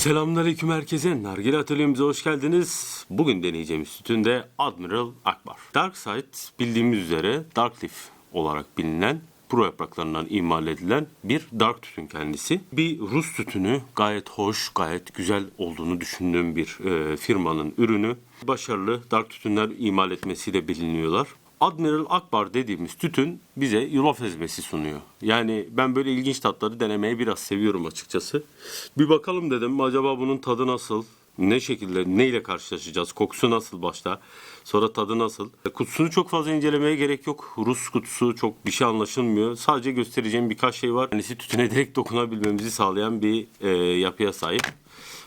Selamünaleyküm herkese. Nargile atölyemize hoş geldiniz. Bugün deneyeceğimiz sütün de Admiral Akbar. Dark Side bildiğimiz üzere Dark Leaf olarak bilinen pro yapraklarından imal edilen bir dark tütün kendisi. Bir Rus tütünü gayet hoş, gayet güzel olduğunu düşündüğüm bir e, firmanın ürünü. Başarılı dark tütünler imal etmesiyle biliniyorlar. Admiral Akbar dediğimiz tütün bize yulaf ezmesi sunuyor. Yani ben böyle ilginç tatları denemeyi biraz seviyorum açıkçası. Bir bakalım dedim acaba bunun tadı nasıl? Ne şekilde, neyle karşılaşacağız? Kokusu nasıl başta? Sonra tadı nasıl? Kutusunu çok fazla incelemeye gerek yok. Rus kutusu çok bir şey anlaşılmıyor. Sadece göstereceğim birkaç şey var. Kendisi tütüne direkt dokunabilmemizi sağlayan bir e, yapıya sahip.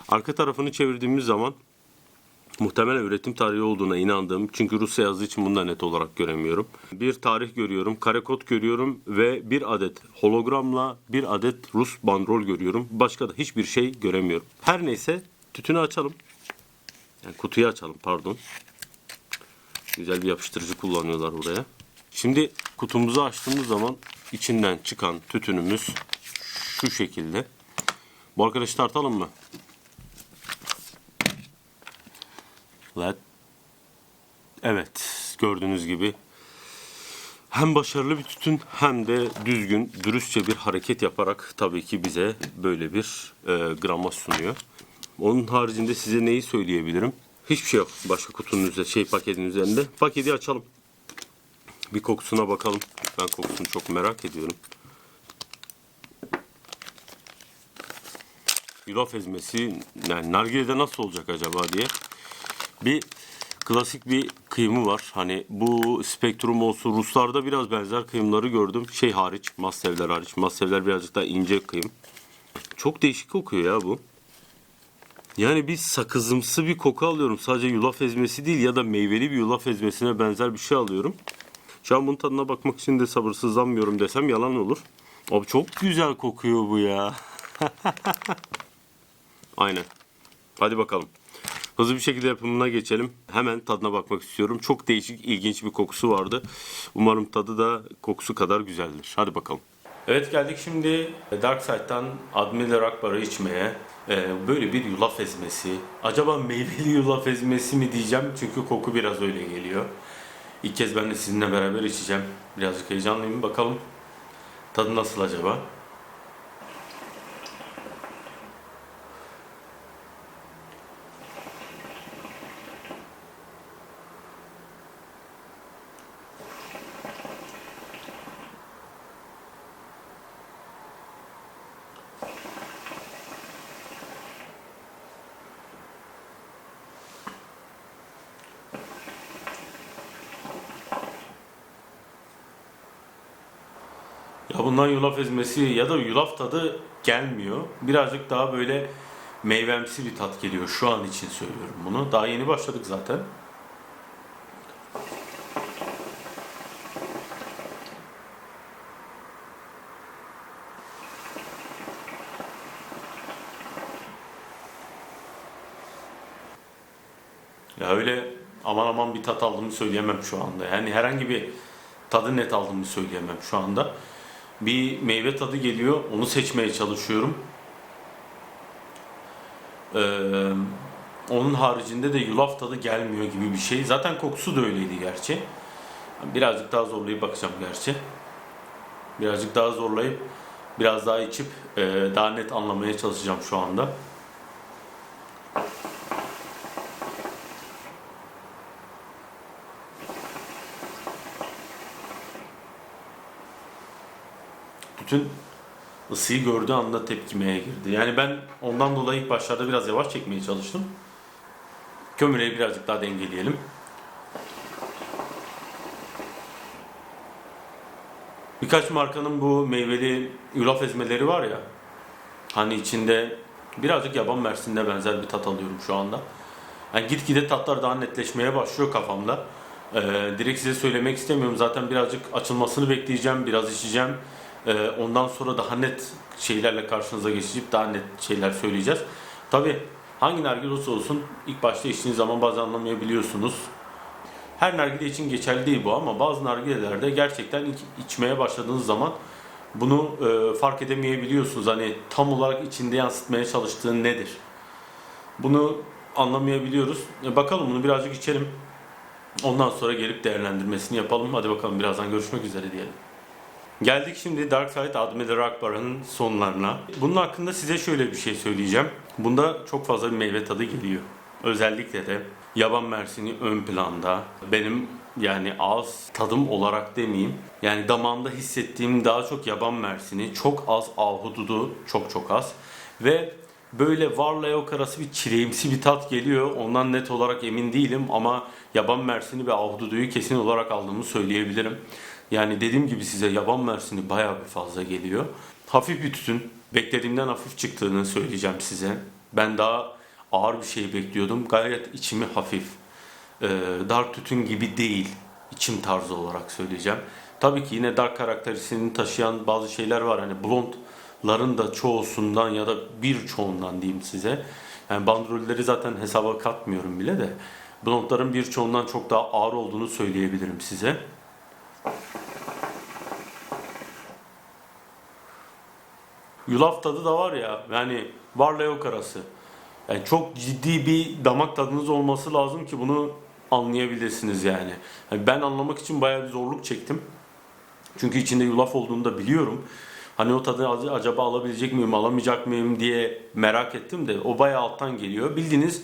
Arka tarafını çevirdiğimiz zaman Muhtemelen üretim tarihi olduğuna inandığım çünkü Rusya yazdığı için bunu da net olarak göremiyorum. Bir tarih görüyorum, kare kod görüyorum ve bir adet hologramla bir adet Rus bandrol görüyorum. Başka da hiçbir şey göremiyorum. Her neyse tütünü açalım. Yani kutuyu açalım pardon. Güzel bir yapıştırıcı kullanıyorlar buraya. Şimdi kutumuzu açtığımız zaman içinden çıkan tütünümüz şu şekilde. Bu arkadaşı tartalım mı? Let. Evet, gördüğünüz gibi hem başarılı bir tütün hem de düzgün, dürüstçe bir hareket yaparak tabii ki bize böyle bir e, gramaj sunuyor. Onun haricinde size neyi söyleyebilirim? Hiçbir şey yok başka kutunun üzerinde, şey paketin üzerinde. Paketi açalım. Bir kokusuna bakalım. Ben kokusunu çok merak ediyorum. Yulaf ezmesi, yani nargilede nasıl olacak acaba diye bir klasik bir kıyımı var. Hani bu spektrum olsun Ruslarda biraz benzer kıyımları gördüm. Şey hariç, mastevler hariç. Mastevler birazcık daha ince kıyım. Çok değişik kokuyor ya bu. Yani bir sakızımsı bir koku alıyorum. Sadece yulaf ezmesi değil ya da meyveli bir yulaf ezmesine benzer bir şey alıyorum. Şu an bunun tadına bakmak için de sabırsızlanmıyorum desem yalan olur. Abi çok güzel kokuyor bu ya. Aynen. Hadi bakalım. Hızlı bir şekilde yapımına geçelim. Hemen tadına bakmak istiyorum. Çok değişik, ilginç bir kokusu vardı. Umarım tadı da kokusu kadar güzeldir. Hadi bakalım. Evet geldik şimdi Dark Side'dan Admiral Akbar'ı içmeye. Ee, böyle bir yulaf ezmesi. Acaba meyveli yulaf ezmesi mi diyeceğim çünkü koku biraz öyle geliyor. İlk kez ben de sizinle beraber içeceğim. Birazcık heyecanlıyım. Bakalım tadı nasıl acaba? Ya bundan yulaf ezmesi ya da yulaf tadı gelmiyor. Birazcık daha böyle meyvemsi bir tat geliyor şu an için söylüyorum bunu. Daha yeni başladık zaten. Ya öyle aman aman bir tat aldığımı söyleyemem şu anda. Yani herhangi bir tadı net aldığımı söyleyemem şu anda. Bir meyve tadı geliyor, onu seçmeye çalışıyorum. Ee, onun haricinde de yulaf tadı gelmiyor gibi bir şey. Zaten kokusu da öyleydi gerçi. Birazcık daha zorlayıp bakacağım gerçi. Birazcık daha zorlayıp biraz daha içip e, daha net anlamaya çalışacağım şu anda. Bütün ısıyı gördüğü anda tepkimeye girdi. Yani ben ondan dolayı ilk başlarda biraz yavaş çekmeye çalıştım. Kömüreyi birazcık daha dengeleyelim. Birkaç markanın bu meyveli yulaf ezmeleri var ya. Hani içinde birazcık yaban mersinde benzer bir tat alıyorum şu anda. Yani gitgide tatlar daha netleşmeye başlıyor kafamda. Ee, direkt size söylemek istemiyorum. Zaten birazcık açılmasını bekleyeceğim, biraz içeceğim. Ee, ondan sonra daha net şeylerle karşınıza geçip daha net şeyler söyleyeceğiz. Tabi hangi nargile olursa olsun ilk başta içtiğiniz zaman bazen anlamayabiliyorsunuz. Her nargile için geçerli değil bu ama bazı nargilelerde gerçekten içmeye başladığınız zaman bunu e, fark edemeyebiliyorsunuz. Hani tam olarak içinde yansıtmaya çalıştığı nedir? Bunu anlamayabiliyoruz. E, bakalım bunu birazcık içelim. Ondan sonra gelip değerlendirmesini yapalım. Hadi bakalım birazdan görüşmek üzere diyelim. Geldik şimdi Dark Side Admiral Akbar'ın sonlarına. Bunun hakkında size şöyle bir şey söyleyeceğim. Bunda çok fazla bir meyve tadı geliyor. Özellikle de yaban mersini ön planda. Benim yani ağız tadım olarak demeyeyim. Yani damağımda hissettiğim daha çok yaban mersini. Çok az ahududu, çok çok az. Ve böyle varla yok arası bir çileğimsi bir tat geliyor. Ondan net olarak emin değilim ama yaban mersini ve ahududuyu kesin olarak aldığımı söyleyebilirim. Yani dediğim gibi size yaban mersini bayağı bir fazla geliyor. Hafif bir tütün. Beklediğimden hafif çıktığını söyleyeceğim size. Ben daha ağır bir şey bekliyordum. Gayet içimi hafif. Ee, dark tütün gibi değil. İçim tarzı olarak söyleyeceğim. Tabii ki yine dark karakterisini taşıyan bazı şeyler var. Hani blondların da çoğusundan ya da birçoğundan diyeyim size. Yani bandrolleri zaten hesaba katmıyorum bile de. Blondların birçoğundan çok daha ağır olduğunu söyleyebilirim size. Yulaf tadı da var ya yani varla yok arası. Yani çok ciddi bir damak tadınız olması lazım ki bunu anlayabilirsiniz yani. Yani ben anlamak için bayağı bir zorluk çektim. Çünkü içinde yulaf olduğunu da biliyorum. Hani o tadı ac- acaba alabilecek miyim, alamayacak mıyım diye merak ettim de o bayağı alttan geliyor. Bildiğiniz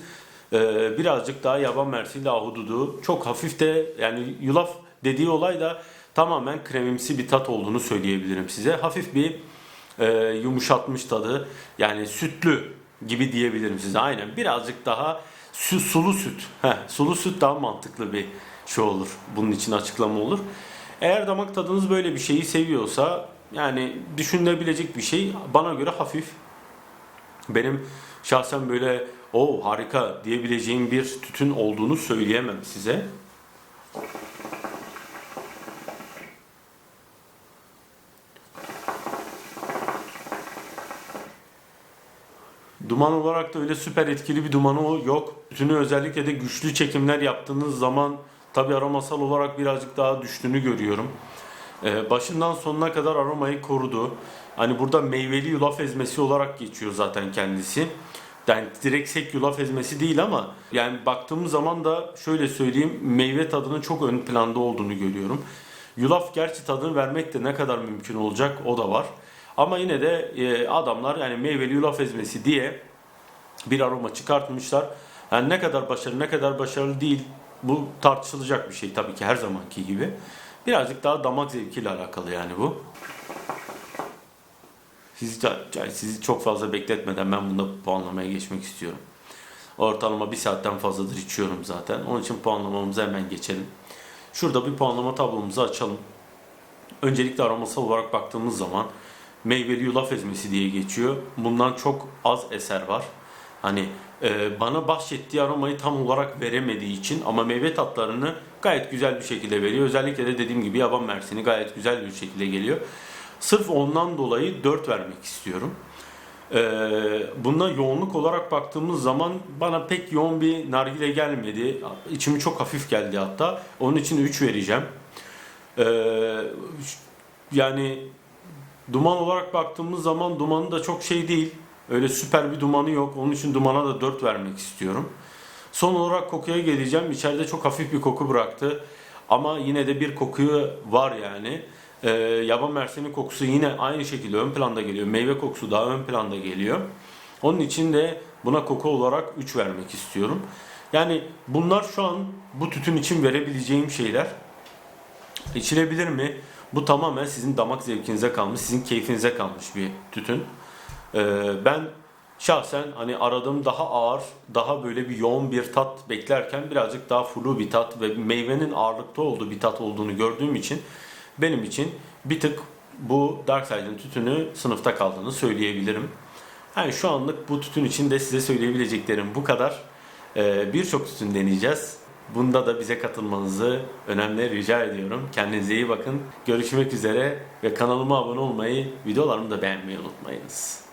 birazcık daha yaban mersiyle ahududu. Çok hafif de yani yulaf dediği olay da tamamen kremimsi bir tat olduğunu söyleyebilirim size. Hafif bir e, yumuşatmış tadı yani sütlü gibi diyebilirim size. Aynen birazcık daha su, sulu süt. Heh, sulu süt daha mantıklı bir şey olur. Bunun için açıklama olur. Eğer damak tadınız böyle bir şeyi seviyorsa yani düşünülebilecek bir şey bana göre hafif. Benim şahsen böyle o harika diyebileceğim bir tütün olduğunu söyleyemem size. Duman olarak da öyle süper etkili bir dumanı yok. Tütünü özellikle de güçlü çekimler yaptığınız zaman tabi aromasal olarak birazcık daha düştüğünü görüyorum. Ee, başından sonuna kadar aromayı korudu. Hani burada meyveli yulaf ezmesi olarak geçiyor zaten kendisi. Yani direkt sek yulaf ezmesi değil ama yani baktığımız zaman da şöyle söyleyeyim meyve tadının çok ön planda olduğunu görüyorum. Yulaf gerçi tadını vermek de ne kadar mümkün olacak o da var. Ama yine de e, adamlar yani meyveli yulaf ezmesi diye bir aroma çıkartmışlar. Yani ne kadar başarılı ne kadar başarılı değil bu tartışılacak bir şey tabii ki her zamanki gibi. Birazcık daha damak zevkiyle alakalı yani bu. Sizi, yani sizi çok fazla bekletmeden ben bunda puanlamaya geçmek istiyorum. Ortalama bir saatten fazladır içiyorum zaten. Onun için puanlamamıza hemen geçelim. Şurada bir puanlama tablomuzu açalım. Öncelikle aromasal olarak baktığımız zaman meyveli yulaf ezmesi diye geçiyor. Bundan çok az eser var. Hani e, bana bahşettiği aromayı tam olarak veremediği için ama meyve tatlarını gayet güzel bir şekilde veriyor. Özellikle de dediğim gibi yaban mersini gayet güzel bir şekilde geliyor. Sırf ondan dolayı 4 vermek istiyorum. Ee, buna yoğunluk olarak baktığımız zaman bana pek yoğun bir nargile gelmedi. İçimi çok hafif geldi hatta. Onun için 3 vereceğim. Ee, yani duman olarak baktığımız zaman dumanı da çok şey değil. Öyle süper bir dumanı yok. Onun için dumana da 4 vermek istiyorum. Son olarak kokuya geleceğim. İçeride çok hafif bir koku bıraktı. Ama yine de bir kokuyu var yani. Ee, yaban mersini kokusu yine aynı şekilde ön planda geliyor. Meyve kokusu daha ön planda geliyor. Onun için de buna koku olarak 3 vermek istiyorum. Yani bunlar şu an bu tütün için verebileceğim şeyler. İçilebilir mi? Bu tamamen sizin damak zevkinize kalmış, sizin keyfinize kalmış bir tütün. Ee, ben şahsen hani aradığım daha ağır, daha böyle bir yoğun bir tat beklerken birazcık daha flu bir tat ve meyvenin ağırlıkta olduğu bir tat olduğunu gördüğüm için benim için bir tık bu Dark Side'ın tütünü sınıfta kaldığını söyleyebilirim. Yani şu anlık bu tütün için de size söyleyebileceklerim bu kadar. Ee, Birçok tütün deneyeceğiz. Bunda da bize katılmanızı önemli rica ediyorum. Kendinize iyi bakın. Görüşmek üzere ve kanalıma abone olmayı, videolarımı da beğenmeyi unutmayınız.